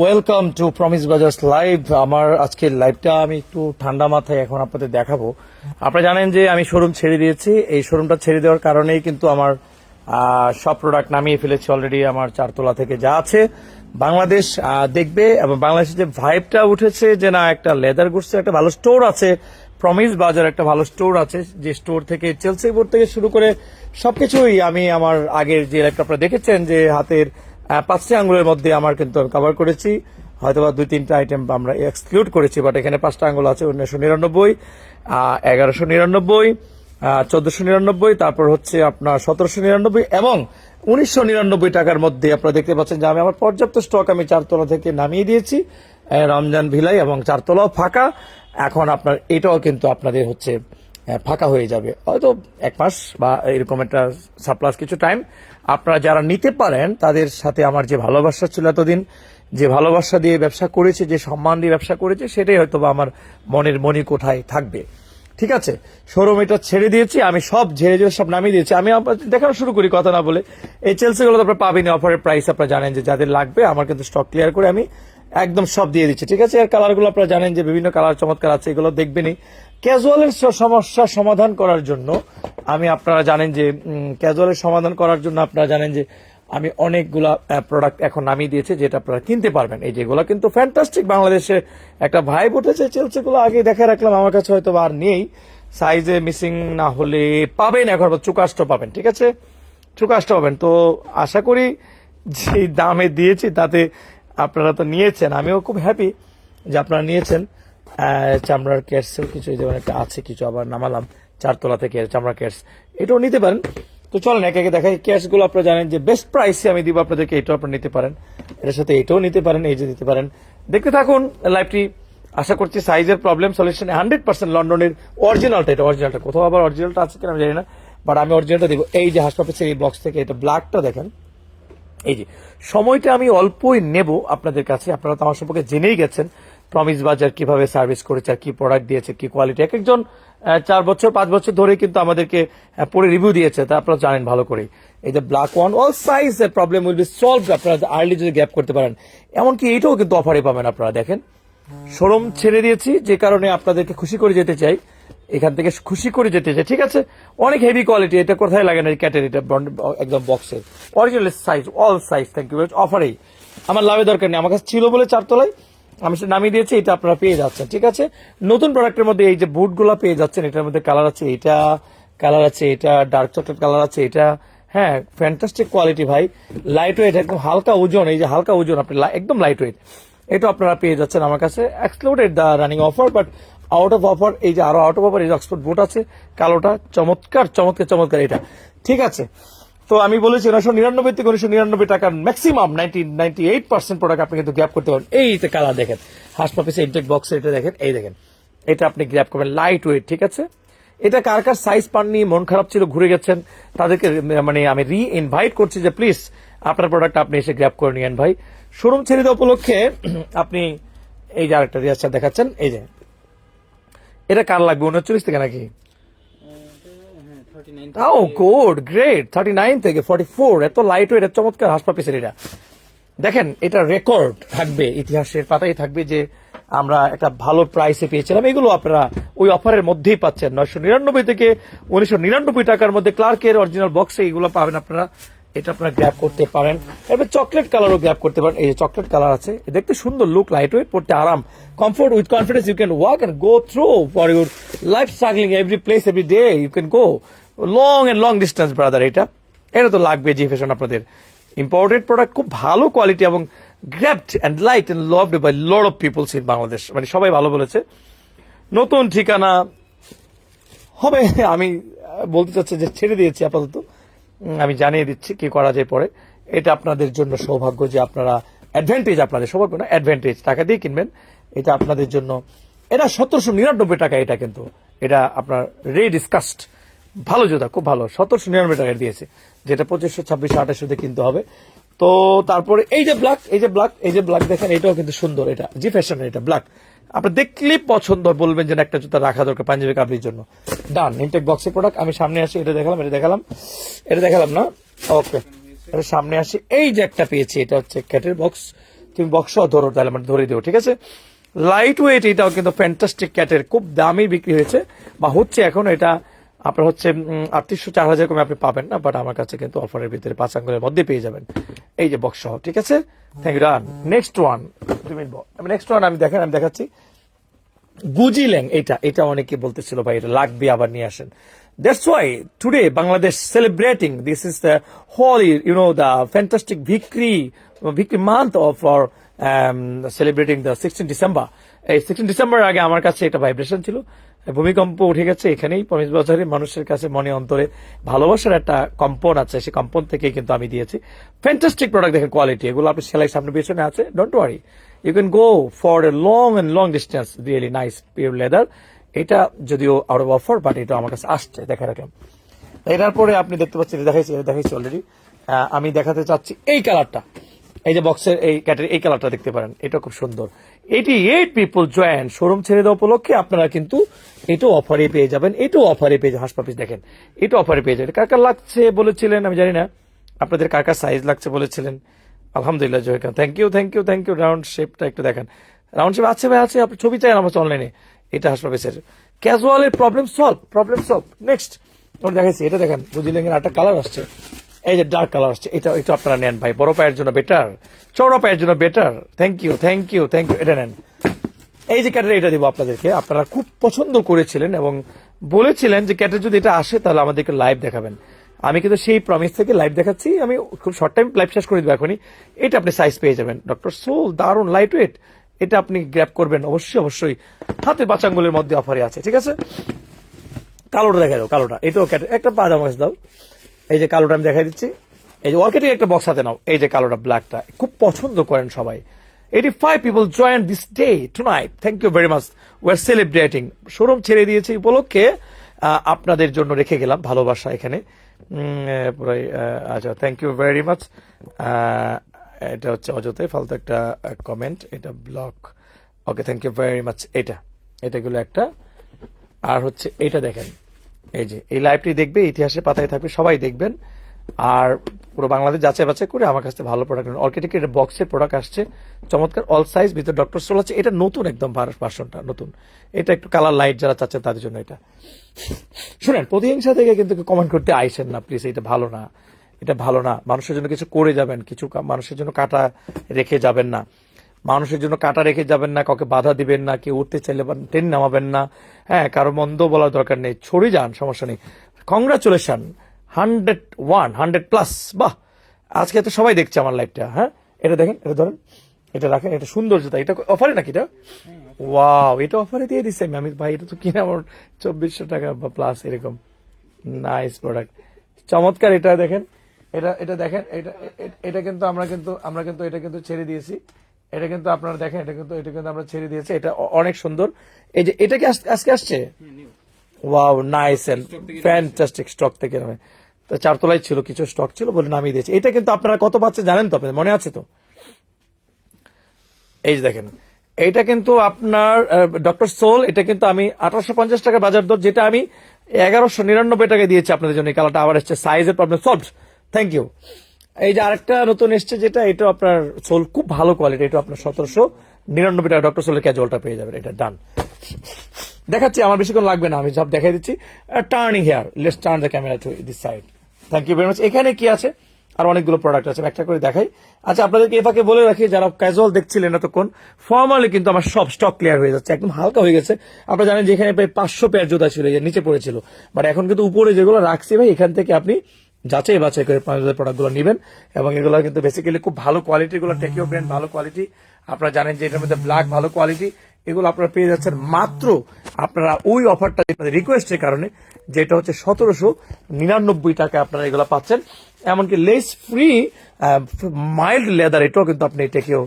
Welcome to promise Bazaars live আমার আজকের লাইভটা আমি একটু ঠান্ডা মাথায় এখন আপনাদের দেখাবো। আপনারা জানেন যে আমি শোরুম ছেড়ে দিয়েছি। এই শোরুমটা ছেড়ে দেওয়ার কারণেই কিন্তু আমার সব প্রোডাক্ট নামিয়ে ফেলেছি অলরেডি আমার চারতলা থেকে যা আছে। বাংলাদেশ দেখবে এবং বাংলাদেশে যে ভাইবটা উঠেছে যে না, একটা লেদার গুডসের একটা ভালো স্টোর আছে। প্রমিস বাজার একটা ভালো স্টোর আছে। যে স্টোর থেকে চেলসি বোর্ড থেকে শুরু করে সবকিছুই আমি আমার আগের যে লাইভটা আপনারা দেখেছেন যে হাতের পাঁচটি আঙ্গুলের মধ্যে আমার কিন্তু কভার করেছি। হয়তো বা দুই, তিনটা আইটেম আমরা এক্সক্লুড করেছি বাট এখানে পাঁচটা আঙ্গুল আছে, উনিশশো নিরানব্বই এগারোশো নিরানব্বই চোদ্দশো নিরানব্বই, তারপর হচ্ছে আপনার সতেরোশো নিরানব্বই এবং উনিশশো নিরানব্বই টাকার মধ্যে আপনারা দেখতে পাচ্ছেন যে আমি আমার পর্যাপ্ত স্টক আমি চারতলা থেকে নামিয়ে দিয়েছি। রমজান ভিলাই এবং চারতলাও ফাঁকা। এখন আপনার এটাও কিন্তু আপনাদের হচ্ছে ফাঁকা হয়ে যাবে। হয়তো এক মাস বা এরকম একটা সাপ্লাস কিছু টাইম আপনারা যারা নিতে পারেন, তাদের সাথে আমার যে ভালোবাসা ছিল এতদিন, যে ভালোবাসা দিয়ে ব্যবসা করেছে, যে সম্মান দিয়ে ব্যবসা করেছে, সেটাই হয়তো বা আমার মনের মনি কোঠায় থাকবে। ঠিক আছে? শোরুম এটা ছেড়ে দিয়েছি, আমি সব ঝেড়ে ঝেড়ে সব নামিয়ে দিয়েছি। আমি দেখানো শুরু করি, কথা না বলে। এই চেলসিগুলো তো আপনার পাবেন অফারের প্রাইস আপনারা জানেন যে যাদের লাগবে, আমার কিন্তু স্টক ক্লিয়ার করে আমি একদম সব দিয়ে দিচ্ছি। ঠিক আছে? আর কালারগুলো আপনারা জানেন যে বিভিন্ন কালার চমৎকার আছে, এগুলো দেখবেনই। ক্যাজুয়ালের সমস্যা সমাধান করার জন্য আমি আপনারা জানেন যে ক্যাজুয়ালের সমাধান করার জন্য আপনারা জানেন যে, আমি অনেকগুলা প্রোডাক্ট এখন নামিয়ে দিয়েছি যেটা আপনারা কিনতে পারবেন। এই যেগুলো কিন্তু ফ্যান্টাস্টিক বাংলাদেশে একটা ভাইব উঠেছে চেলসিগুলো আগে দেখে রাখলাম, আমার কাছে হয়তো আর নেই। সাইজে মিসিং না হলে পাবেন এখন চুকাষ্ট পাবেন, ঠিক আছে? চুকাষ্ট পাবেন। তো আশা করি যে দামে দিয়েছি, তাতে আপনারা তো নিয়েছেন। আমিও খুব হ্যাপি যে আপনারা নিয়েছেন। চামড়ার কেটসের কিছু একটা আছে কিছু, আবার নামালাম চারতলা থেকে চামড়া কেটস। এটাও নিতে পারেন। তো চলেন, একে একে দেখাই। ক্যাশগুলো আপনারা জানেন যে বেস্ট প্রাইসে আমি দিব আপনাদেরকে, এটাও আপনারা নিতে পারেন। এটার সাথে এটাও নিতে পারেন, এই যে নিতে পারেন। দেখতে থাকুন লাইভটি আশা করছি সাইজের প্রবলেম সলিউশন হান্ড্রেড পার্সেন্ট লন্ডনের অরিজিনালটা এটা অরিজিনালটা কোথাও আবার অরিজিনালটা আছে কিনা আমি জানি না বাট আমি অরিজিনালটা দিব। এই যে হাসপাতালের এই বক্স থেকে, এটা ব্ল্যাকটা দেখেন। এই যে, সময়টা আমি অল্পই নেব আপনাদের কাছে, আপনারা তো আমার সম্পর্কে জেনেই গেছেন। প্রমিস বাজার কীভাবে সার্ভিস করেছে আর কি প্রোডাক্ট দিয়েছে, কি কোয়ালিটি এক একজন চার বছর, পাঁচ বছর ধরে কিন্তু আমাদেরকে পরে রিভিউ দিয়েছে, তা আপনারা জানেন ভালো করে এই যে ব্ল্যাক ওয়ান অল সাইজ এর প্রবলেম উইল বি সলভ আপনারা আর্লি যদি গ্যাপ করতে পারেন। এমনকি এইটাও কিন্তু অফারে পাবেন আপনারা, দেখেন। শোরুম ছেড়ে দিয়েছি, যে কারণে আপনাদেরকে খুশি করে যেতে চাই। এখান থেকে খুশি করে যেতে চাই, ঠিক আছে? অনেক হেভি কোয়ালিটি এটা কোথায় লাগে না ক্যাটের এটা একদম বক্সের original size all size thank you অফারেই আমার লাভের দরকার নেই, আমার কাছে ছিল বলে চারতলায় আমি সেটা নামিয়ে দিয়েছি, এটা আপনারা পেয়ে যাচ্ছেন, ঠিক আছে? নতুন প্রোডাক্টের মধ্যে এই যে বুটগুলো পেয়ে যাচ্ছেন, এটার মধ্যে কালার আছে এটা কালার আছে এটা ডার্ক চকলেট কালার আছে এটা। হ্যাঁ ফ্যান্টাস্টিক কোয়ালিটি ভাই। লাইট ওয়েট একদম হালকা ওজন, এই যে হালকা ওজন, আপনি একদম লাইট ওয়েট এটা আপনারা পেয়ে যাচ্ছেন আমার কাছে। Excluded the running offer but out of offer এই যে আরও আউট অফ অফার এই যে অক্সফোর্ড বুট আছে, কালোটা চমৎকার চমৎকার চমৎকার এটা। ঠিক আছে। তো আমি বলেছি উনিশশো নিরানব্বই থেকে উনিশশো নিরানব্বই টাকার maximum ninety ninety eight percent product আপনি কিন্তু গ্যাপ করতে পারেন এই যে কালার দেখেন হাসপাপিসে ইনটেক বক্সে এটা দেখেন, এই দেখেন, এটা আপনি গ্র্যাপ করবেন লাইট ওয়েট ঠিক আছে? এটা কার কার সাইজ পাননি, মন খারাপ ছিল, ঘুরে গেছেন, তাদেরকে মানে আমি রি ইনভাইট করছি যে প্লিজ আপনার প্রোডাক্ট আপনি এসে গ্র্যাপ করে নিয়েন ভাই। শোরুম ছেড়ে দেওয়া উপলক্ষে আপনি এই যে আরেকটা রিয়াজটা দেখাচ্ছেন, এই যে। এটা কার লাগবে, উনচল্লিশ থেকে নাকি? ও গুড গ্রেট থার্টি নাইন থেকে ফর্টি ফোর এত লাইট ওয়েট চমৎকার হাসপাপিসের এটা। দেখেন এটা রেকর্ড থাকবে ইতিহাসের পাতায় থাকবে যে আমরা একটা ভালো প্রাইসে পেয়েছিলাম। এগুলো আপনারা ওই অফারের মধ্যেই পাচ্ছেন। নয়শো নিরানব্বই থেকে উনিশশো নিরানব্বই টাকার মধ্যে ক্লার্কের অরিজিনাল বক্সে এগুলো পাবেন আপনারা। এটা আপনারা গ্র্যাপ করতে পারেন। এবার চকলেট কালারও গ্র্যাপ করতে পারেন। এই যে চকলেট কালার আছে দেখতে সুন্দর লুক লাইট ওয়েট পড়তে আরাম। Comfort with confidence you can walk and go through for your life struggling every place every day you can go long and long distance brother এটা। এটা তো লাগবে জি ফ্যাশন আপনাদের। ইম্পোর্টেড প্রোডাক্ট খুব ভালো কোয়ালিটি এবং grabbed and light and loved by lot of peoples in Bangladesh মানে সবাই ভালো বলেছে। নতুন ঠিকানা হবে, আমি বলতে চাচ্ছি যে ছেড়ে দিয়েছি আপাতত। আমি জানিয়ে দিচ্ছি কি করা যায় পরে। এটা আপনাদের জন্য সৌভাগ্য যে আপনারা অ্যাডভান্টেজ আপনাদের, সৌভাগ্য না অ্যাডভান্টেজ টাকা দিয়ে কিনবেন। এটা আপনাদের জন্য, এটা সতেরোশো নিরানব্বই টাকা, এটা কিন্তু। এটা আপনার রে ডিসকাস্ট ভালো জুতা, খুব ভালো। সতেরোশো নিরানব্বই টাকা দিয়েছে, যেটা পঁচিশশো, ছাব্বিশশো, আঠাশশো দিয়ে কিনতে হবে। তো তারপরে এই যে ব্ল্যাক এই যে ব্ল্যাক এই যে ব্ল্যাক দেখেন, এটাও কিন্তু সুন্দর, এটা জি ফ্যাশনের এটা ব্ল্যাক আপনি দেখলে পছন্দ বলবেন যে একটা জুতা রাখা দরকার পাঞ্জাবি কাবলির জন্য। ডান ইনটেক বক্সের প্রোডাক্ট আমি সামনে আসি, এটা দেখালাম এটা দেখালাম এটা দেখালাম না? ওকে এটা সামনে আসি। এই যে একটা পেয়েছি, এটা হচ্ছে ক্যাটের বক্স তুমি বক্স ধরো তাহলে মানে ধরে দিও, ঠিক আছে? লাইট ওয়েট এটাও কিন্তু ফ্যান্টাস্টিক ক্যাটের খুব দামি বিক্রি হয়েছে, বা হচ্ছে এখন এটা আপনার হচ্ছে আটত্রিশশো চার হাজার কমে আপনি পাবেন না বাট আমার কাছে কিন্তু অফারের ভিতরে পাঁচ আঙ্গুলের মধ্যে পেয়ে যাবেন। এই যে বক্স সহ, ঠিক আছে? Thank you run next one next one আমি দেখেন, আমি দেখাচ্ছি। গুজিল্যাং এটা এটা অনেকে বলতেছিল, ভাই, এটা লাগবে, আবার নিয়ে আসেন। That's why today Bangladesh celebrating this is the whole you know the fantastic victory victory month of for celebrating the sixteen December এই সিক্সটিন ডিসেম্বর আগে আমার কাছে এটা ভাইব্রেশন ছিল। ভূমিকম্প উঠে গেছে এখানেই। পঁচিশ বছরে মানুষের কাছে মনে অন্তরে ভালোবাসার একটা কম্পন আছে সেই কম্পন থেকেই কিন্তু আমি দিয়েছি। ফ্যান্টাস্টিক প্রোডাক্ট দেখেন কোয়ালিটি এগুলো আপনি সেলাই সামনে পেছনে আছে don't worry you can go for a long and long distance really nice pure leather এটা যদিও আউট অফ অফার বাট এটা আমার কাছে আসছে, দেখা রাখলাম। এটার পরে আপনি দেখতে পাচ্ছেন, দেখাইছি দেখাইছি অলরেডি আমি দেখাতে চাচ্ছি এই কালারটা এই যে বক্সের এই ক্যাটারি এই কালারটা দেখতে পারেন, এটা খুব সুন্দর। এটি এইট পিপল জয়েন শোরুম ছেড়ে দেওয়া উপলক্ষে আপনারা কিন্তু এটাও অফারে পেয়ে যাবেন এটাও অফারে পেয়ে যাবেন হাসপাপিস দেখেন, এটা অফারে পেয়ে যাবেন। কার লাগছে বলেছিলেন, আমি জানি না, আপনাদের কার কার সাইজ লাগছে বলেছিলেন। আলহামদুলিল্লাহ জয়কান thank you thank you thank you round শেপটা একটু দেখেন। রাউন্ড শেপ আছে ভাই, আছে, আপনি ছবি চাই আমার অনলাইনে এটা হাসপাপিসের ক্যাজুয়ালের problem solve problem solve next ওটা দেখাচ্ছি, এটা দেখেন, বুঝলেন একটা কালার আসছে। এই যে ডার্ক কালার আসছে, এটা এটা আপনারা নেন ভাই। বড় পায়ের জন্য বেটার চৌড়া পায়ের জন্য better thank you thank you thank you এটা নেন। এই যে ক্যাটের এটা দিব আপনাদেরকে। আপনারা খুব পছন্দ করেছিলেন এবং বলেছিলেন যে ক্যাটের যদি এটা আসে, তাহলে আমাদেরকে লাইভ দেখাবেন। আমি কিন্তু সেই প্রমিস থেকে লাইভ দেখাচ্ছি। আমি খুব শর্ট টাইম লাইভ শেষ করে দেবো এখনই। এটা আপনি সাইজ পেয়ে যাবেন। ডক্টর সোল দারুণ লাইট ওয়েট এটা আপনি গ্র্যাপ করবেন অবশ্যই অবশ্যই। হাতে বাচ্চাঙ্গুলের মধ্যে অফারে আছে, ঠিক আছে? কালোটা দেখা দাও, কালোটা। এটাও ক্যাটে একটা পাজামা দাও। এই যে কালোটা আমি দেখাই দিচ্ছি। এই যে অর্কেটের একটা বক্স হাতে নাও। এই যে কালোটা ব্ল্যাকটা খুব পছন্দ করেন সবাই। Eighty five people join this day tonight thank you very much were celebrating showroom ছেড়ে দিয়েছে উপলক্ষে। আপনাদের জন্য রেখে গেলাম ভালোবাসা এখানে। পুরাই আচ্ছা থ্যাংক ইউ ভেরি মাচ এটা হচ্ছে অযথাই ফালতু একটা কমেন্ট এটা block okay thank you very much এটা, এটাগুলো একটা। আর হচ্ছে এটা দেখেন। এই যে, এই লাইভটি দেখবে, ইতিহাসের পাতায় থাকবে, সবাই দেখবেন। আর পুরো বাংলাদেশ যাচাই বাছাই করে আমার কাছে ভালো প্রোডাক্ট অর্কিটেক এটা বক্সের প্রোডাক্ট আসছে। চমৎকার অল সাইজ ভিতরে ডক্টর সোল আছে। এটা নতুন একদম ভার্সনটা নতুন। এটা একটু কালার লাইট যারা চাচ্ছেন তাদের জন্য এটা। শুনেন, প্রতিহিংসা থেকে কিন্তু কমেন্ট করতে আইসেন না প্লিজ এটা ভালো না। এটা ভালো না। মানুষের জন্য কিছু করে যাবেন, কিছু মানুষের জন্য কাটা রেখে যাবেন না। মানুষের জন্য কাটা রেখে যাবেন না, কাউকে বাধা দিবেন না, কেউ উঠতে চাইলে ট্রেন নামাবেন না। হ্যাঁ কারও মন্দ বলার দরকার নেই। ছড়ে যান, সমস্যা নেই। Congratulation hundred one hundred plus বাহ! আজকে তো সবাই দেখছে আমার লাইফটা হ্যাঁ? এটা দেখেন, এটা ধরেন, এটা রাখেন, এটা সুন্দর এটা অফারে নাকি এটা? ওয়াও এটা অফারে দিয়ে দিচ্ছে আমি। আমি ভাই, এটা তো কিনে আমার চব্বিশশো টাকা বা প্লাস এরকম। নাইস প্রোডাক্ট চমৎকার এটা দেখেন। এটা এটা দেখেন, এটা এটা কিন্তু আমরা কিন্তু আমরা কিন্তু এটা কিন্তু ছেড়ে দিয়েছি। এটা কিন্তু আপনারা দেখেন এটা কিন্তু এটা কিন্তু আমরা ছেড়ে দিয়েছি এটা অনেক সুন্দর। এই যে এটা কি আজ- আজকে আসছে? Wow nice and fantastic stock থেকে নামে। তো চারতলায় ছিল কিছু স্টক ছিল বলে নামিয়ে দিয়েছে। এটা কিন্তু আপনারা কত পাচ্ছে জানেন তো আপনাদের? মনে আছে তো? এই যে দেখেন এইটা কিন্তু আপনার ডক্টর সোল এটা কিন্তু আমি আঠারোশো পঞ্চাশ টাকা বাজার দর যেটা আমি এগারোশো নিরানব্বই টাকা দিয়েছি আপনাদের জন্য। কালারটা আবার এসছে। সাইজের প্রবলেম সলভ থ্যাংক ইউ এই যে আরেকটা নতুন এসছে যেটা এটা আপনার সোল খুব ভালো কোয়ালিটি এটা আপনার সতেরোশো নিরানব্বই টাকা ডক্টর সোলের ক্যাজুয়ালটা পেয়ে যাবেন, এটা ডান দেখাচ্ছি, আমার বেশিক্ষণ লাগবে না, আমি সব দেখাই দিচ্ছি। Turning here let's turn the camera to this side thank you very much এখানে কি আছে? আর অনেকগুলো প্রোডাক্ট আছে একটা করে দেখাই। আচ্ছা আপনাদেরকে এ ফাঁকে বলে রাখি, যারা ক্যাজুয়াল দেখছিলেন এতক্ষণ ফর্মালি কিন্তু আমার সব স্টক ক্লিয়ার হয়ে যাচ্ছে, একদম হালকা হয়ে গেছে। আপনারা জানেন যে এখানে প্রায় পাঁচশো পেয়ার জুতা ছিল যে নিচে পড়েছিল। বাট এখন কিন্তু উপরে যেগুলো রাখছি ভাই, এখান থেকে আপনি যাচাই বাছাই করে প্রোডাক্টগুলো নেবেন এবং এগুলো কিন্তু বেসিক্যালি খুব ভালো কোয়ালিটি এগুলো টেকিও ব্র্যান্ড ভালো কোয়ালিটি আপনারা জানেন যে এটার মধ্যে ব্ল্যাক ভালো কোয়ালিটি এগুলো আপনারা পেয়ে যাচ্ছেন মাত্র আপনারা ওই অফারটা রিকোয়েস্টের কারণে, যেটা হচ্ছে সতেরোশো নিরানব্বই টাকা আপনারা এগুলো পাচ্ছেন। এমনকি লেস ফ্রি মাইল্ড লেদার এটাও কিন্তু আপনি টেকেও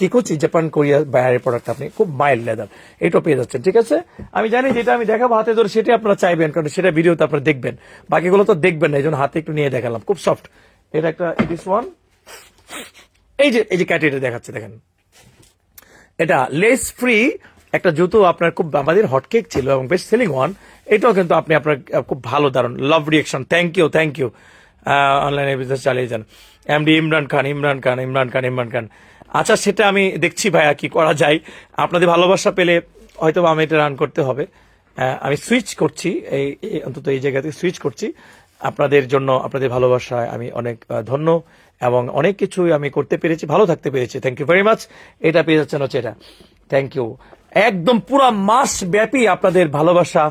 কি করছি? জাপান কোরিয়া বাইরের প্রোডাক্ট আপনি খুব মাইল্ড লেদার এটাও পেয়ে যাচ্ছেন, ঠিক আছে? আমি জানি যেটা আমি দেখাবো হাতে ধরে, সেটাই আপনারা চাইবেন, কারণ সেটা ভিডিওতে আপনারা দেখবেন। বাকিগুলো তো দেখবেন না, এই জন্য হাতে একটু নিয়ে দেখালাম। খুব সফট এটা একটা ইট ইস ওয়ান এই যে এই যে ক্যাটেটা দেখাচ্ছে, দেখেন। এটা লেস ফ্রি একটা জুতো আপনার খুব, আমাদের হটকেক ছিল এবং বেস্ট সেলিং ওয়ান এটাও কিন্তু আপনি আপনার খুব ভালো দারুণ love reaction thank you thank you অনলাইনে বিজনেস চালিয়ে যান। এমডি ইমরান খান ইমরান খান ইমরান খান ইমরান খান আচ্ছা সেটা আমি দেখছি ভাইয়া কি করা যায়। আপনাদের ভালোবাসা পেলে হয়তো আমি এটা রান করতে হবে। আমি সুইচ করছি, এই অন্তত এই জায়গাতে সুইচ করছি। আপনাদের জন্য, আপনাদের ভালোবাসায় আমি অনেক ধন্য এবং অনেক কিছুই আমি করতে পেরেছি, ভালো থাকতে পেরেছি। থ্যাংক ইউ ভেরি মাচ এটা পেয়ে যাচ্ছেন হচ্ছে এটা। থ্যাংক ইউ একদম পুরো মাস ব্যাপী আপনাদের ভালোবাসা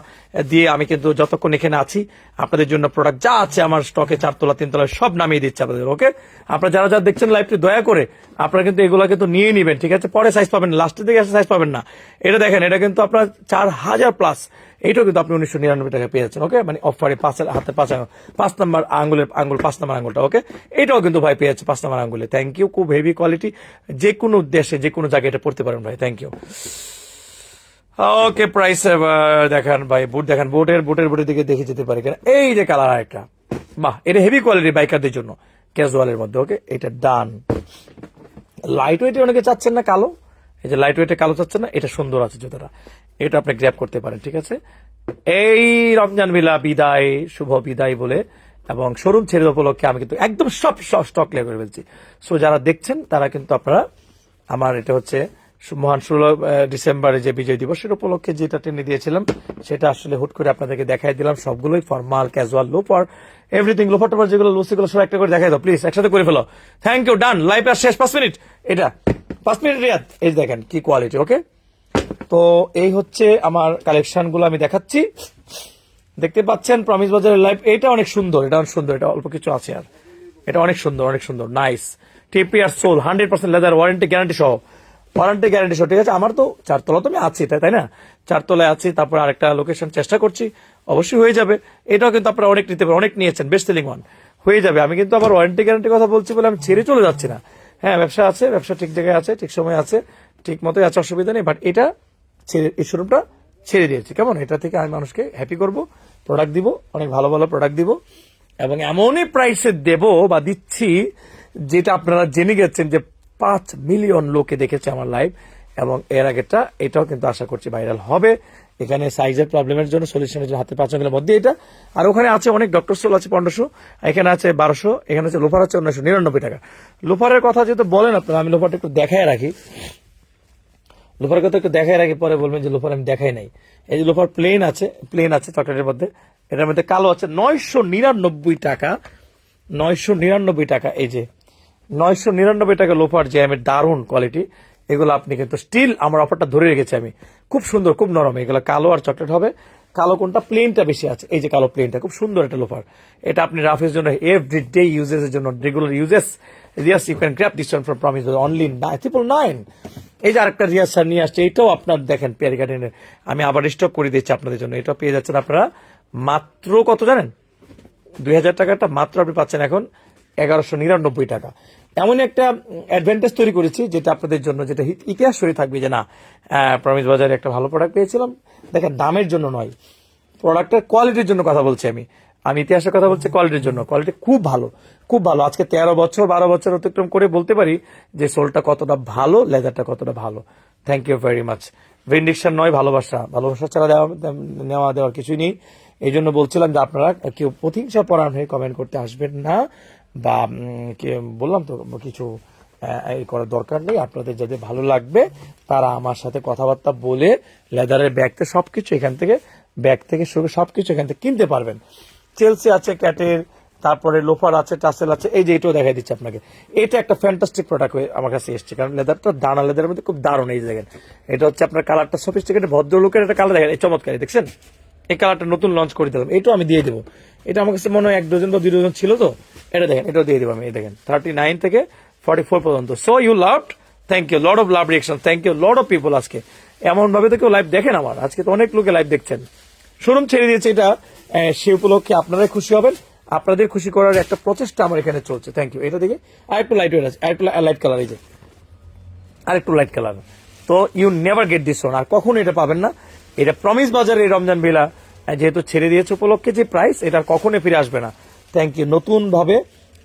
দিয়ে আমি কিন্তু যতক্ষণ এখানে আছি, আপনাদের জন্য প্রোডাক্ট যা আছে আমার স্টকে চারতলা তিনতলা সব নামিয়ে দিচ্ছে আপনাদের ওকে আপনারা যারা যারা দেখছেন লাইভটি দয়া করে আপনারা কিন্তু এগুলো কিন্তু নিয়ে নিবেন, ঠিক আছে? পরে সাইজ পাবেন লাস্টের দিকে সাইজ পাবেন না। এটা দেখেন, এটা কিন্তু আপনার চার হাজার প্লাস এইটাও কিন্তু আপনি উনিশশো নিরানব্বই টাকা পেয়ে যাচ্ছেন ওকে মানে অফারে পাঁচের হাতে পাঁচ পাঁচ নাম্বার আঙ্গুলের, আঙ্গুল, পাঁচ নাম্বার আঙ্গুলটা ওকে এটাও কিন্তু ভাই পেয়ে যাচ্ছে পাঁচ নাম্বার আঙ্গুলে। থ্যাংক ইউ খুব হেভি কোয়ালিটি যে কোনো দেশে, যে কোনো জায়গায় এটা পড়তে পারেন ভাই থ্যাংক ইউ ওকে প্রাইস দেখান ভাই বুট দেখান বুটের বুটের বুটের দিকে দেখে যেতে পারে। কিনা এই যে কালার আরেকটা বাহ, এটা হেভি কোয়ালিটি বাইকারদের জন্য ক্যাজুয়ালের মধ্যে ওকে এটা ডান লাইট ওয়েটে অনেকে চাচ্ছেন না কালো, এই যে লাইট ওয়েটে কালো চাচ্ছেন না, এটা সুন্দর আছে জুতোটা। এটা আপনি গ্র্যাপ করতে পারেন, ঠিক আছে? এই রমজান মিলা বিদায়, শুভ বিদায় বলে, এবং শোরুম ছেড়ে উপলক্ষে আমি কিন্তু একদম সব স্টক ক্লিয়ার করে ফেলছি। সো যারা দেখছেন, তারা কিন্তু আপনারা, আমার এটা হচ্ছে মহান ষোলো ডিসেম্বরে যে বিজয় দিবসের উপলক্ষে যেটা টেনে দিয়েছিলাম, সেটা আসলে হুট করে আপনাদেরকে দেখাই দিলাম। সবগুলোই formal casual loafer everything loafer topper যেগুলো লুসিগুলো সব একটা করে দেখাই দাও প্লিজ একসাথে করে ফেলো। থ্যাংক ইউ ডান লাইভ আর শেষ পাঁচ মিনিট, এটা, পাঁচ মিনিট রিয়াদ, এই দেখেন কি কোয়ালিটি ওকে তো এই হচ্ছে আমার কালেকশনগুলো আমি দেখাচ্ছি। দেখতে পাচ্ছেন প্রমিস বাজারের লাইভ এটা অনেক সুন্দর, এটা অনেক সুন্দর, এটা অল্প কিছু আছে আর। এটা অনেক সুন্দর অনেক সুন্দর nice TP R sole hundred percent leather warranty guarantee সহ। ওয়ারেন্টি গ্যারান্টি সহ, ঠিক আছে? আমার তো চারতলা তো আমি আছি, তাই তাই না? চারতলায় আছি, তারপর আরেকটা লোকেশন চেষ্টা করছি। অবশ্যই হয়ে যাবে। এটাও কিন্তু আপনারা অনেক নিতে পারেন অনেক নিয়েছেন বেস্ট সেলিং ওয়ান হয়ে যাবে। আমি কিন্তু আবার ওয়ারেন্টি গ্যারান্টির কথা বলছি বলে আমি ছেড়ে চলে যাচ্ছি না। হ্যাঁ ব্যবসা আছে, ব্যবসা ঠিক জায়গায় আছে, ঠিক সময় আছে, ঠিক মতোই আছে, অসুবিধা নেই বাট এটা ছেড়ে এই শোরুমটা ছেড়ে দিয়েছি। কেমন? এটা থেকে আমি মানুষকে হ্যাপি করব প্রোডাক্ট দিব, অনেক ভালো ভালো প্রোডাক্ট দিব, এবং এমনই প্রাইসে দেব বা দিচ্ছি, যেটা আপনারা জেনে গেছেন যে পাঁচ মিলিয়ন লোকে দেখেছে আমার লাইভ এবং এর আগেটা এটাও কিন্তু আশা করছি ভাইরাল হবে। এখানে সাইজের প্রবলেমের জন্য সলিউশনের জন্য হাতে পাঁচ আঙ্গুলের মধ্যে এটা। আর ওখানে আছে অনেক ডক্টর সোল আছে পনেরোশো, এখানে আছে বারোশো, এখানে আছে লোফার আছে উনিশশো নিরানব্বই টাকা। লোফারের কথা যেহেতু বলেন আপনারা, আমি লোফারটা একটু দেখায় রাখি। লোফার কথা একটু দেখাই রাখি, পরে বলবেন যে লোফার আমি দেখাই নাই। এই যে লোফার প্লেন আছে প্লেন আছে চকলেটের মধ্যে। এটার মধ্যে কালো আছে নয়শো নিরানব্বই টাকা, নয়শো নিরানব্বই টাকা এই যে নয়শো নিরানব্বই টাকা লোফার আমি দারুণ কোয়ালিটি এগুলো আপনি কিন্তু স্টিল আমার অফারটা ধরে রেখেছি আমি। খুব সুন্দর, খুব নরম। এগুলো কালো আর চকলেট হবে। কালো কোনটা? প্লেনটা বেশি আছে। এই যে কালো প্লেনটা খুব সুন্দর একটা লোফার এটা আপনি রাফের জন্য এভরি ডে ইউজেস এর জন্য regular uses Riya's you can grab this from Promise only triple nine এই যে আরেকটা রিয়াজ স্যার নিয়ে আসছে, এটাও আপনার দেখেন পেয়ারি গার্ডেনের আমি আবার স্টক করে দিচ্ছি আপনাদের জন্য। এটাও পেয়ে যাচ্ছেন আপনারা মাত্র কত জানেন? দুই হাজার টাকাটা মাত্র আপনি পাচ্ছেন এখন এগারোশো নিরানব্বই টাকা। এমনই একটা অ্যাডভান্টেজ তৈরি করেছি যেটা আপনাদের জন্য, যেটা ইতিহাস হয়ে থাকবে যে না প্রমিস বাজারে একটা ভালো প্রোডাক্ট পেয়েছিলাম। দেখেন, দামের জন্য নয় প্রোডাক্টের কোয়ালিটির জন্য কথা বলছি আমি। আমি ইতিহাসের কথা বলছি কোয়ালিটির জন্য। কোয়ালিটি খুব ভালো খুব ভালো। আজকে তেরো বছর, বারো বছর অতিক্রম করে বলতে পারি যে সোলটা কতটা ভালো লেদারটা কতটা ভালো। থ্যাংক ইউ ভেরি মাচ ভেন্ডিকশন নয়, ভালোবাসা। ভালোবাসা ছাড়া দেওয়া, নেওয়া দেওয়ার কিছুই নেই। এই জন্য বলছিলাম যে আপনারা কেউ প্রতিহিংসা পরায়ণ হয়ে কমেন্ট করতে আসবেন না। বা বললাম তো, কিছু এই করার দরকার নেই। আপনাদের যাদের ভালো লাগবে, তারা আমার সাথে কথাবার্তা বলে লেদারের ব্যাগ থেকে সবকিছু এখান থেকে, ব্যাগ থেকে শুরু করে সবকিছু এখান থেকে কিনতে পারবেন। চেলসি আছে, ক্যাটের, তারপরে লোফার আছে, টাসেল আছে, এই যে এটাও দেখাই দিচ্ছে আপনাকে। এটা একটা ফ্যান্টাস্টিক প্রোডাক্ট হয়ে আমার কাছে এসছে, কারণ লেদারটা দানা লেদারের মধ্যে খুব দারুণ এই দেখেন। এটা হচ্ছে আপনার কালারটা সফিস্টিকেটেড ভদ্রলোকের একটা কালার দেখেন এই চমৎকারী দেখছেন? এই কালারটা নতুন লঞ্চ করে দিলাম। এটাও আমি দিয়ে দেবো। এটা আমার কাছে মনে হয় এক ডজন বা দুই ডজন ছিল তো। এটা দেখেন, এটাও দিয়ে দেবো আমি, এই দেখেন। থার্টি নাইন থেকে ফর্টি ফোর পর্যন্ত। So you love thank you lot of love reaction thank you lot of people আজকে। এমন ভাবে তো কেউ লাইভ দেখেন আমার। আজকে তো অনেক লোকে লাইভ দেখছেন। শোরুম ছেড়ে দিয়েছে এটা। সে উপলক্ষে আপনারাই খুশি হবেন। আপনাদের খুশি করার একটা প্রচেষ্টা আমার এখানে চলছে। থ্যাংক ইউ এটা দেখে আরেকটু লাইট হয়ে আছে আরেকটু লাইট কালার এই যে। আরেকটু লাইট কালার তো ইউ নেভার গেট দিস আর কখনো এটা পাবেন না। এটা প্রমিস বাজারে রমজান বেলা যেহেতু ছেড়ে দিয়েছে উপলক্ষে, যে প্রাইস এটা কখনো ফিরে আসবে না। থ্যাংক ইউ নতুন ভাবে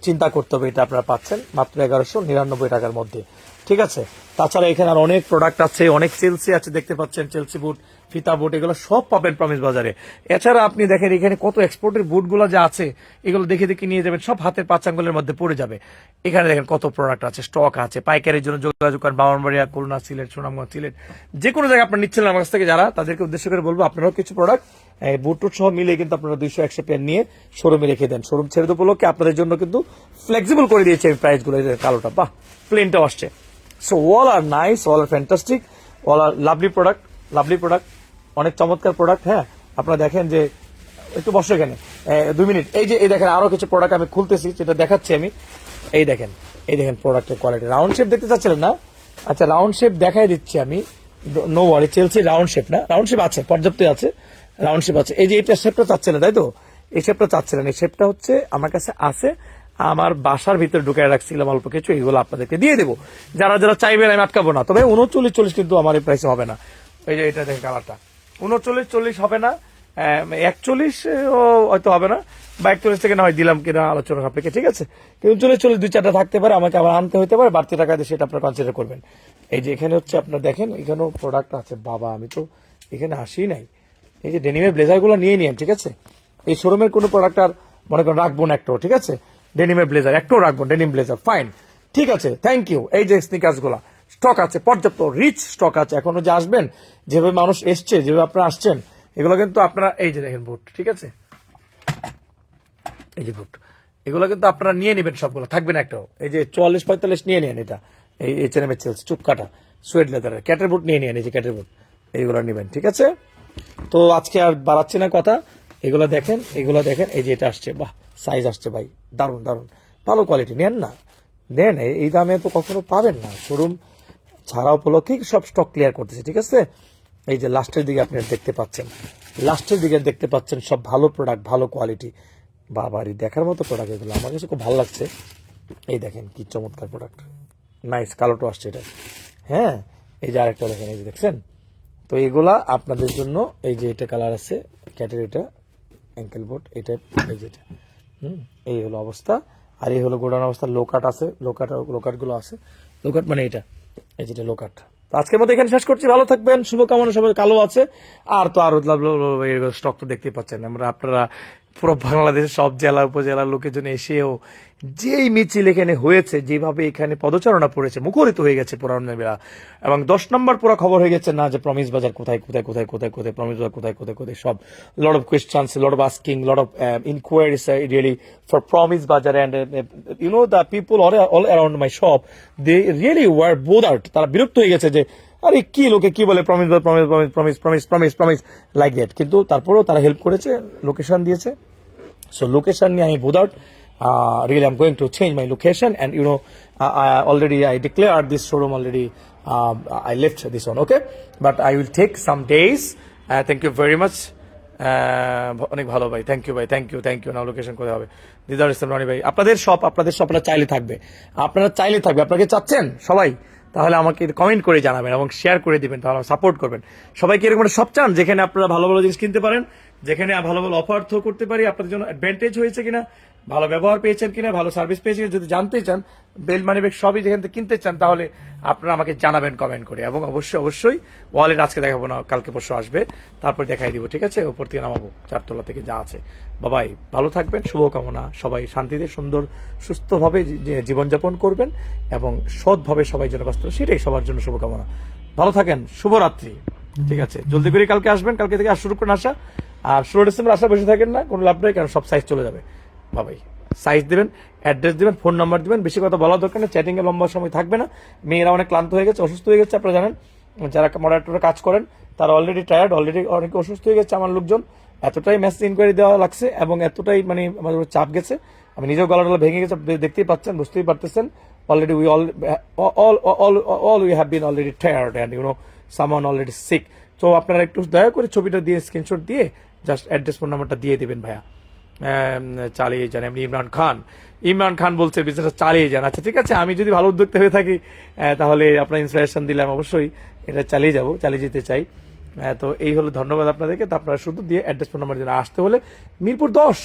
চিন্তা করতে হবে, এটা আপনারা পাচ্ছেন, মাত্র এগারোশো নিরানব্বই টাকার মধ্যে। ঠিক আছে? তাছাড়া এখানে আর অনেক প্রোডাক্ট আছে, অনেক চেলসি আছে, দেখতে পাচ্ছেন চেলসি বুট ফিতা, বুট, এগুলো সব পাবেন প্রমিস বাজারে। এছাড়া আপনি দেখেন, এখানে কত এক্সপোর্টের বুটগুলো যা আছে, এগুলো দেখে দেখে নিয়ে যাবেন, সব হাতের পাঁচ আঙ্গুলের মধ্যে পড়ে যাবে। এখানে দেখেন কত প্রোডাক্ট আছে স্টক আছে, পাইকারির জন্য যোগাযোগ করেন, বামনবাড়িয়া, খুলনা, সিলেট, সুনামগঞ্জ, সিলেট। যে কোনো জায়গায় আপনার নিচ্ছিলেন আমার কাছ থেকে যারা, তাদেরকে উদ্দেশ্য করে বলব, আপনারাও কিছু প্রোডাক্ট বুট টুট সহ মিলে কিন্তু আপনারা দুইশো একশো পেয়ার নিয়ে শোরুমে রেখে দেন। শোরুম ছেড়ে উপলক্ষে আপনাদের জন্য কিন্তু ফ্লেক্সিবল করে দিয়েছে আমি প্রাইসগুলো কালোটা, বাহ প্লেনটাও আসছে। So all are nice all are fantastic all are lovely product lovely product অনেক চমৎকার প্রোডাক্ট হ্যাঁ? আপনারা দেখেন যে, একটু বসে এখানে। দুই মিনিট। এই যে, এই দেখেন, আরও কিছু প্রোডাক্ট আমি খুলতেছি, যেটা দেখাচ্ছি আমি। এই দেখেন এই দেখেন প্রোডাক্টের কোয়ালিটি রাউন্ড শেপ দেখতে চাচ্ছিলেন না? আচ্ছা রাউন্ড শেপ দেখাই দিচ্ছি আমি। No worry Chelsea round shape না? রাউন্ড শেপ আছে পর্যাপ্ত আছে। রাউন্ড শেপ আছে। এই যে এটা শেপটা চাচ্ছিলেন, তাই তো? এই শেপটা চাচ্ছিলেন। এই শেপটা হচ্ছে, আমার কাছে আছে। আমার বাসার ভিতরে ঢুকে রাখছিলাম অল্প কিছু, এগুলো আপনাদেরকে দিয়ে দেবো। যারা যারা চাইবেন আমি আটকাবো না। তবে উনচল্লিশ চল্লিশ কিন্তু আমার এই প্রাইসে হবে না। এই যে, এটা দেখেন কালারটা উনচল্লিশ, চল্লিশ হবে না। একচল্লিশ হয়তো হবে না। বা একচল্লিশ থেকে না হয় দিলাম কিনা আলোচনা আপনাকে ঠিক আছে? কিন্তু উনচল্লিশ চল্লিশ দুই চারটা থাকতে পারে, আমাকে আবার আনতে হতে পারে, বাড়তি টাকা দিয়ে সেটা আপনারা কনসিডার করবেন। এই যে এখানে হচ্ছে আপনার দেখেন, এখানেও প্রোডাক্ট আছে। বাবা, আমি তো এখানে আসি নাই। এই যে ডেনিমের ব্লেজারগুলো নিয়ে নিন ঠিক আছে? এই শোরুমের কোনো প্রোডাক্ট আর মনে করেন রাখব না একটাও, ঠিক আছে? ডেনিমের ব্লেজার একটাও রাখব ডেনিম ব্লেজার ফাইন ঠিক আছে থ্যাংক ইউ এই যে স্নিকার্সগুলা স্টক আছে, পর্যাপ্ত রিচ স্টক আছে। এখনও যে আসবেন, যেভাবে মানুষ এসছে, যেভাবে আপনারা আসছেন, এগুলো কিন্তু আপনারা, এই যে দেখেন বুট ঠিক আছে? এই যে বুট এগুলো কিন্তু আপনারা নিয়ে নেবেন সবগুলো, থাকবে না একটাও। এই যে চুয়াল্লিশ পঁয়তাল্লিশ নিয়ে নেন এটা, এই এইচ এন এম এর চেলস চুপ কাটা সুয়েট লেদারের ক্যাটের বুট নিয়ে নেন এই যে ক্যাটের বুট এইগুলো নেবেন, ঠিক আছে? তো আজকে আর বাড়াচ্ছি না কথা, এগুলো দেখেন এগুলো দেখেন, এই যে এটা আসছে, বাহ সাইজ আসছে ভাই দারুণ দারুণ ভালো কোয়ালিটি নেন না, নেন, এই দামে তো কখনো পাবেন না শোরুম ছাড়া উপলক্ষে সব স্টক ক্লিয়ার করতেছে, ঠিক আছে? এই যে লাস্টের দিকে আপনি দেখতে পাচ্ছেন। লাস্টের দিকে দেখতে পাচ্ছেন সব ভালো প্রোডাক্ট ভালো কোয়ালিটি বাবারই দেখার মতো প্রোডাক্ট এগুলো। আমার কাছে খুব ভালো লাগছে। এই দেখেন কি চমৎকার প্রোডাক্ট নাইস কালোটো আসছে এটা। হ্যাঁ এই যে আরেকটা দেখেন, এই যে দেখছেন? তো এগুলা আপনাদের জন্য এই যে এটা কালার আছে ক্যাটের এটা অ্যাঙ্কেল বোট এটা, এই যেটা হুম, এই হলো অবস্থা। আর এই হলো গোডাউন অবস্থা। লোকাট আছে লোকাট লোকাটগুলো আছে। লোকাট মানে এটা। এই যেটা লোকাট আজকের মতো এখানে শেষ করছি। ভালো থাকবেন, শুভকামনা, সবাই কালো আছে। আর তো আর স্টক তো দেখতে পাচ্ছেন। আমরা আপনারা পুরো বাংলাদেশের সব জেলা উপজেলার লোকেজন এসেও যেই মিছিল এখানে হয়েছে, যেভাবে এখানে পদচারণা পড়েছে, মুখরিত হয়ে গেছে পুরাণেরা এবং দশ নম্বর পুরো খবর হয়ে গেছে না যে প্রমিস বাজার কোথায় কোথায় কোথায় কোথায় কোথায় প্রমিস বাজার কোথায় কোথায় কোথায়, সব lot of questions lot of asking lot of inquiries really for Promise Bazar and you know the people all around my shop they really were out তারা বিরক্ত হয়ে গেছে যে আরে কি লোকে কি বলে Promise Promise Promise Promise Promise Promise Promise like that কিন্তু তারপরেও তারা হেল্প করেছে লোকেশন দিয়েছে। সো লোকেশন নিয়ে আমি বোধ out really I'm going to change my location and you know uh, I already I declared this showroom already um, I left this one okay? But I will take some days. Uh, much. অনেক ভালো ভাই। Thank you ভাই thank you thank you না location কোথায় হবে? দিদার ইসলাম রানি ভাই আপনাদের সব আপনাদের সব আপনারা চাইলে থাকবে। আপনারা চাইলে থাকবে। আপনাকে চাচ্ছেন? সবাই। তাহলে আমাকে কমেন্ট করে জানাবেন এবং শেয়ার করে দিবেন, তাহলে সাপোর্ট করবেন। সবাইকে এরকম সব চান যেখানে আপনারা ভালো ভালো জিনিস কিনতে পারেন যেখানে ভালো ভালো অফার থ্রো করতে পারি, আপনাদের জন্য অ্যাডভান্টেজ হয়েছে কিনা, ভালো ব্যবহার পেয়েছেন কিনা, ভালো সার্ভিস পেয়েছেন যদি জানতে চান বেল মানি ব্যাগ সবই যেখান থেকে কিনতে চান, তাহলে আপনারা আমাকে জানাবেন কমেন্ট করে। এবং অবশ্যই অবশ্যই ওয়ালেট আজকে দেখাবো না, কালকে পরশু আসবে, তারপর দেখাই দিব, ঠিক আছে? ওপর থেকে নামাবো, চারতলা থেকে যা আছে। বাবাই ভালো থাকবেন, শুভকামনা। সবাই শান্তিতে, সুন্দর, সুস্থভাবে জীবনযাপন করবেন এবং সৎভাবে সবাই যেন কষ্ট, সেটাই সবার জন্য শুভকামনা। ভালো থাকেন, শুভরাত্রি, ঠিক আছে? জলদি করে কালকে আসবেন, কালকে থেকে আর শুরু করুন আসা আর ষোলো ডিসেম্বর আসা বসে থাকেন না, কোনো লাভ নেই, কারণ সব সাইজ চলে যাবে। বাবাই সাইজ দেবেন অ্যাড্রেস দেবেন ফোন নাম্বার দিবেন, বেশি কথা বলার দরকার নেই চ্যাটিংয়ে লম্বা সময় থাকবে না। মেয়েরা অনেক ক্লান্ত হয়ে গেছে, অসুস্থ হয়ে গেছে, আপনারা জানেন। যারা মডারেটরে কাজ করেন, তারা অলরেডি টায়ার্ড অলরেডি অনেক অসুস্থ হয়ে গেছে আমার লোকজন। এতটাই মেসেজ ইনকোয়ারি দেওয়া লাগছে এবং এতটাই মানে আমাদের চাপ গেছে। আমি নিজেও গলা টলা ভেঙে গেছে দেখতেই পাচ্ছেন, বুঝতেই পারতেছেন। Already we all all all we have been already tired and you know someone already sick তো আপনারা একটু দয়া করে ছবিটা দিয়ে স্ক্রিনশট দিয়ে জাস্ট অ্যাড্রেস ফোন নাম্বারটা দিয়ে দেবেন ভাইয়া। চালিয়ে যান। এমনি ইমরান খান। ইমরান খান বলছে বিজনেসটা চালিয়ে যান। আচ্ছা ঠিক আছে, আমি যদি ভালো উদ্যোক্তা হয়ে থাকি তাহলে আপনার ইন্সপিরেশন দিলাম অবশ্যই। এটা চালিয়ে যাব, চালিয়ে যেতে চাই। তো এই হলো ধন্যবাদ আপনাদেরকে। তো আপনারা শুধু দিয়ে অ্যাড্রেস ফোন নাম্বার জন্য আসতে হলে মিরপুর দশ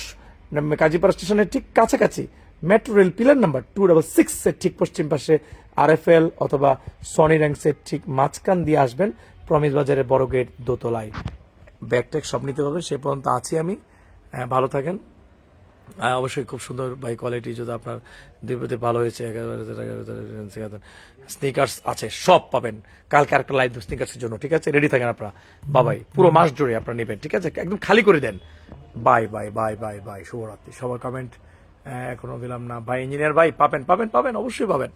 কাজীপাড়া স্টেশনের ঠিক কাছাকাছি metro rail pillar number two double six এর ঠিক পশ্চিম পাশে আর এফ এল অথবা সনি র্যাঙ্কসের ঠিক মাঝখান দিয়ে আসবেন। প্রমিস বাজারের বড় গেট দোতলায়। ব্যাগ ট্যাগ সব নিতে পারবেন সে পর্যন্ত আছি আমি। হ্যাঁ, ভালো থাকেন। হ্যাঁ, অবশ্যই খুব সুন্দর বাই কোয়ালিটি যদি আপনার দিব্যতে ভালো হয়েছে স্নিকার্স আছে সব পাবেন। কালকে একটা লাইভ স্নিকার্সের জন্য ঠিক আছে? রেডি থাকেন আপনারা। বাবাই পুরো মাস জুড়ে আপনারা নেবেন ঠিক আছে? একদম খালি করে দেন। Bye bye bye bye bye শুভরাত্রি। সবার কমেন্ট এখনও দিলাম না। ভাই ইঞ্জিনিয়ার ভাই পাবেন পাবেন পাবেন অবশ্যই পাবেন।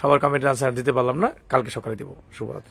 সবার কমেন্ট আনসার দিতে পারলাম না কালকে সকালে দিব। শুভরাত্রি।